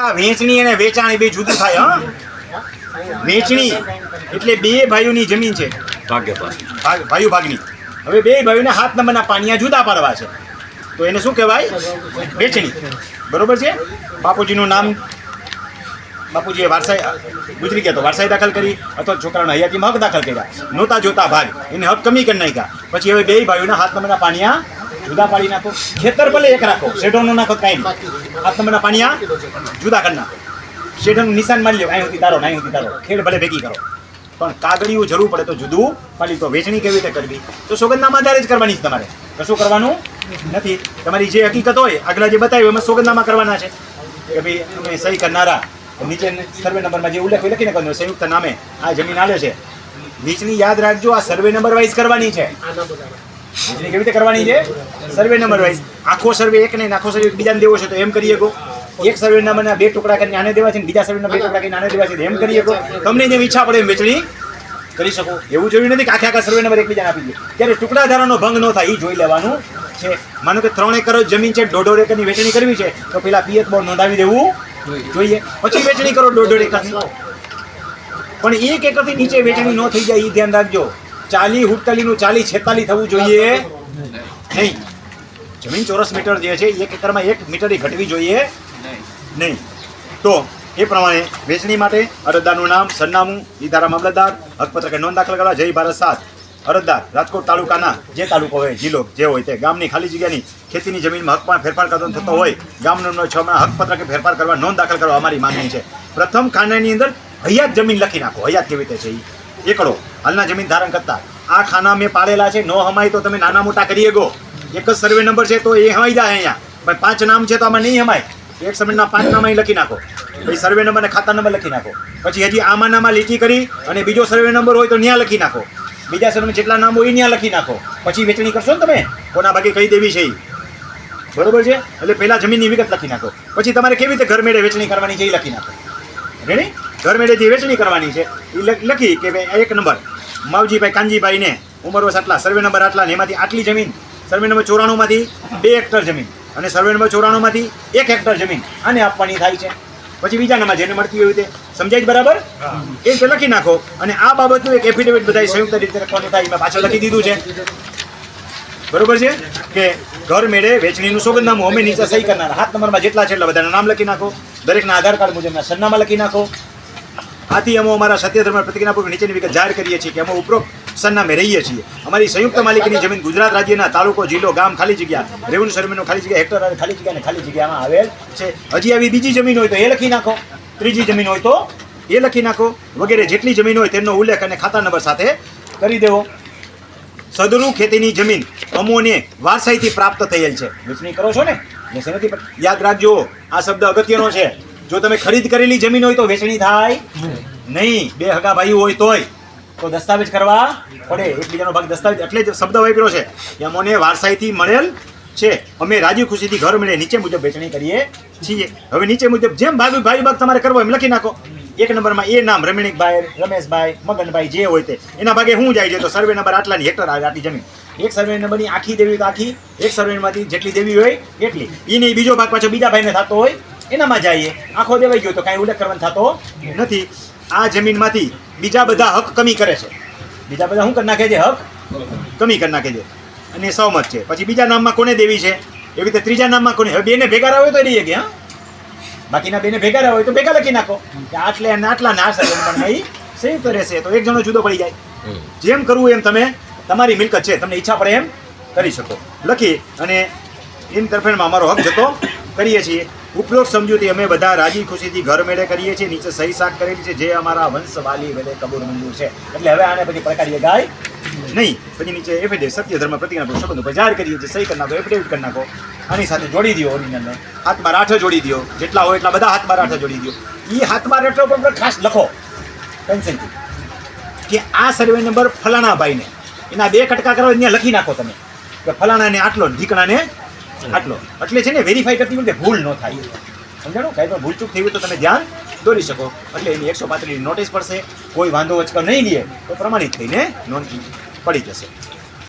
વેચણી અને વેચાણી બે જુદું થાય હા? વેચણી એટલે બે ભાઈઓની જમીન છે. ભાગ્ય ભાગ ભાગ- ભાઈઓ ભાગની. હવે બે ભાઈઓને હાથ નંબરના પાણીયા જુદા પાડવા છે. તો એને શું કહેવાય? વેચણી. બરોબર છે? બાપુજીનું નામ બાપુજીએ વારસાઈ ગુજરી ગયા તો વારસાઈ દાખલ કરી અથવા છોકરાના હયાતીમાં હક દાખલ કર્યા. નહોતા જોતા ભાગ. એને હક કમી કરી નાખ્યા. પછી હવે બે ભાઈઓના હાથ નંબરના પાણીયા જુદા પાડી નાખો. ખેતર ભલે એક રાખો શેઢો નો નાખો કાંઈ આ પાણી પાણીયા, જુદા કરી નાખો. શેઢનું નિશાન મારી લો અહીં સુધી તારો અહીં સુધી તારો ખેડ ભલે ભેગી કરો. પણ કાગળિયું જરૂર પડે તો જુદું પાડી તો વેચણી કેવી રીતે કરવી? તો સોગંદનામા આધારે જ કરવાની છે તમારે. કશું કરવાનું? નથી. તમારી જે હકીકત હોય, આગલા જે બતાવ્યું, એમાં સોગંદનામા કરવાના છે. કે ભાઈ, અમે સહી કરનારા. નીચે સર્વે નંબરમાં જે ઉલ્લેખ લખીને કરવાનો સંયુક્ત નામે આ જમીન આલે છે. નીચની યાદ રાખજો, આ સર્વે નંબર વાઇઝ કરવાની છે. વેચણી કેવી રીતે કરવાની છે? સર્વે નંબર વાઇઝ આખો સર્વે એક નહીં, આખો સર્વે બીજાને દેવો છે તો એમ કરી શકો. એક સર્વે નંબરના બે ટુકડા કરીને આને દેવા છે બીજા સર્વે બે ટુકડા કરીને આને દેવા છે એમ કરી શકો. તમને જેમ ઈચ્છા પડે એમ વેચણી કરી શકો. એવું જોયું નથી કે આખે આખા સર્વે નંબર એકબીજાને આપી દે. ત્યારે ટુકડા ધારાનો ભંગ ન થાય એ જોઈ લેવાનું છે. માનો કે ત્રણ એકર જમીન છે દોઢ એકરની વેચણી કરવી છે, તો પેલા પિયત બોર્ડ નોંધાવી દેવું જોઈએ. પછી વેચણી કરો દોઢ એકરની. પણ એક એકરથી નીચે વેચણી ન થઈ જાય એ ધ્યાન રાખજો. ચાલી હુડતાલીનું ચાલી છેતાલી થવું જોઈએ. નહીં. જમીન ચોરસ મીટર જે છે એક એકરમાં એક મીટરે ઘટવી જોઈએ નહીં. તો એ પ્રમાણે વેચણી માટે અરજદારનું નામ, સરનામું, ઈધારા મામલતદાર, હકપત્રકે નોંધ દાખલ કરવા જય ભારત સાત અરજદાર, રાજકોટ તાલુકાના જે તાલુકો હોય, જિલ્લો જે હોય તે ગામની ખાલી જગ્યાની ખેતીની જમીનમાં હકમાં ફેરફાર કરતો થતો હોય ગામનો છ મહિના હકપત્રકે ફેરફાર કરવા નોંધ દાખલ કરવા અમારી માંગણી છે. પ્રથમ ખાનાની અંદર હયાત જમીન લખી નાખો. હયાત કેવી રીતે છે એકડો. હાલના જમીન ધારણ કરતા આ ખાના મેં પાડેલા છે. નો હમાય તો તમે નાના મોટા કરીએ શકો એક જ સર્વે નંબર છે, તો એ હમાઈ જાય અહીંયા. પણ પાંચ નામ છે તો આમાં નહીં હમાય. એક સમયના પાંચ નામ અહીં લખી નાખો. પછી સર્વે નંબર અને ખાતા નંબર લખી નાખો. પછી હજી આમાં નામાં લીટી કરી અને બીજો સર્વે નંબર હોય તો ત્યાં લખી નાખો. બીજા સર્વે જેટલા નામ હોય ત્યાં લખી નાખો. પછી વેચણી કરશો ને તમે? કોના ભાગે કઈ દેવી છે એ બરોબર છે? એટલે પહેલાં જમીનની વિગત લખી નાખો. પછી તમારે કેવી રીતે ઘર મેળે વેચણી કરવાની છે એ લખી નાખો. રેડી ઘર મેળે જે વેચણી કરવાની છે. એ લખી કે ભાઈ એક નંબર માવજીભાઈ કાનજીભાઈને ઉંમર વર્ષ આટલા સર્વે નંબર આટલા ને એમાંથી આટલી જમીન સર્વે નંબર ચોરાણુંમાંથી બે હેક્ટર જમીન અને સર્વે નંબર ચોરાણુંમાંથી એક હેક્ટર જમીન. આને આપવાની થાય છે. પછી બીજા નંબર જેને મળતી હોય તે. સમજાય બરાબર? એ રીતે લખી નાખો. અને આ બાબતનું એક એફિડેવિટ બધા સંયુક્ત રીતે લખવાનું થાય. એમાં પાછળ લખી દીધું છે. બરોબર છે? કે ઘર મેળે વેચણીનું સોગંદનામું અમે નીચે સહી કરનાર. હાથ નંબરમાં જેટલા છે એટલા બધાના નામ લખી નાખો. દરેકના આધાર કાર્ડ મુજબના સરનામા લખી નાખો. આથી અમે અમારા સત્યધર્મ પ્રતિજ્ઞાપૂર્વક નીચેની વિગત જાહેર કરીએ છીએ કે અમે ઉપરોક્ત સરનામે રહીએ છીએ. અમારી સંયુક્ત માલિકીની જમીન ગુજરાત રાજ્યના તાલુકો, જિલ્લો, ગામ ખાલી જગ્યા. રેવન્યુ સર્વેનો ખાલી જગ્યા, હેક્ટર ખાલી જગ્યા અને ખાલી જગ્યામાં આવેલ છે. હજી આવી બીજી જમીન હોય તો એ લખી નાખો. ત્રીજી જમીન હોય તો એ લખી નાખો. વગેરે જેટલી જમીન હોય તેમનો ઉલ્લેખ અને ખાતા નંબર સાથે કરી દેવો. સદરૂ ખેતીની જમીન અમોને વારસાઈથી પ્રાપ્ત થયેલ છે. વેચણી કરો છો ને? વેચણી યાદ રાખજો, આ શબ્દ અગત્યનો છે. જો તમે ખરીદ કરેલી જમીન હોય તો વેચણી થાય નહીં. બે હગા ભાઈ હોય તોય. તો દસ્તાવેજ કરવા પડે. એકબીજાનો ભાગ દસ્તાવેજ એટલે જ શબ્દ વાપર્યો છે. યમોને વારસાઈથી મળેલ છે. અમે રાજી ખુશીથી ઘર મળે નીચે મુજબ વેચણી કરીએ છીએ. હવે નીચે મુજબ જેમ ભાગ ભાઈ ભાગ તમારે કરવો એમ લખી નાખો. એક નંબરમાં એ નામ રમણીકભાઈ, રમેશભાઈ, મગનભાઈ જે હોય તે. એના ભાગે શું જાય છે તો સર્વે નંબર આટલાની, હેક્ટર આવે આટલી જમીન. એક સર્વે નંબરની આખી દેવી તો આખી, એક સર્વેમાંથી જેટલી દેવી હોય એટલી. એની બીજો ભાગ પાછો બીજા ભાઈને થતો હોય, એનામાં જઈએ. આખો દેવાઈ ગયો તો કાંઈ ઉલ્લેખ કરવાનો થતો નથી. આ જમીનમાંથી બીજા બધા હક કમી કરે છે. બીજા બધા શું કરી નાખે છે? હક કમી કરી નાખે છે. અને સહમત છે. પછી બીજા નામમાં કોને દેવી છે? એવી રીતે ત્રીજા નામમાં કોને? હવે બેને ભેગા રહ્યો તો રહીએ ગયા બાકીના બેને ભેગા રહ્યા હોય તો ભેગા લખી નાખો. કે આટલે અને આટલા ના આ પણ એ ઈ સંયુક્ત રહેશે. તો એક જણો જુદો પડી જાય. જેમ કરવું એમ તમે તમારી મિલકત છે. તમને ઈચ્છા પડે એમ કરી શકો. લખી અને ઇન તરફેણમાં અમારો હક જતો કરીએ છીએ. ઉપરોક્ત સમજૂતી અમે બધા રાજી ખુશીથી ઘર મેળે કરીએ છીએ, નીચે સહી સાક કરેલી છે, જે અમારા વંશવાલી વેલે કબૂર મંદિર છે. એટલે હવે આને પછી પ્રકારીએ ગાય નહીં, પછી નીચે એફિડેવિટ સત્ય ધર્મ પ્રતિજ્ઞા સંબંધો પર જાહેર કરીએ છીએ, સહી કરી નાખો એફિડેવિટ કરી નાખો, આની સાથે જોડી દો ઓરિજિનલને હાથમાં રાઠો જોડી દો, જેટલા હોય એટલા બધા હાથમાં રાઠો જોડી દો. એ હાથમાં રાઠો પણ ખાસ લખો પેન્સિલથી કે આ સર્વે નંબર ફલાણા ભાઈને એના બે કટકા કરો ત્યાં લખી નાખો તમે, કે ફલાણાને આટલો ઢીકણાને આટલો. એટલે છે ને વેરીફાઈ કરતી વખતે ભૂલ ન થાય. સમજાણો? કાંઈ પણ ભૂલચૂક થઈ હોય તો તમે ધ્યાન દોરી શકો. એટલે એની એકસો પાંત્રીસ નોટિસ પડશે. કોઈ વાંધો વચકર નહીં લે. તો પ્રમાણિત થઈને નોંધ પડી જશે.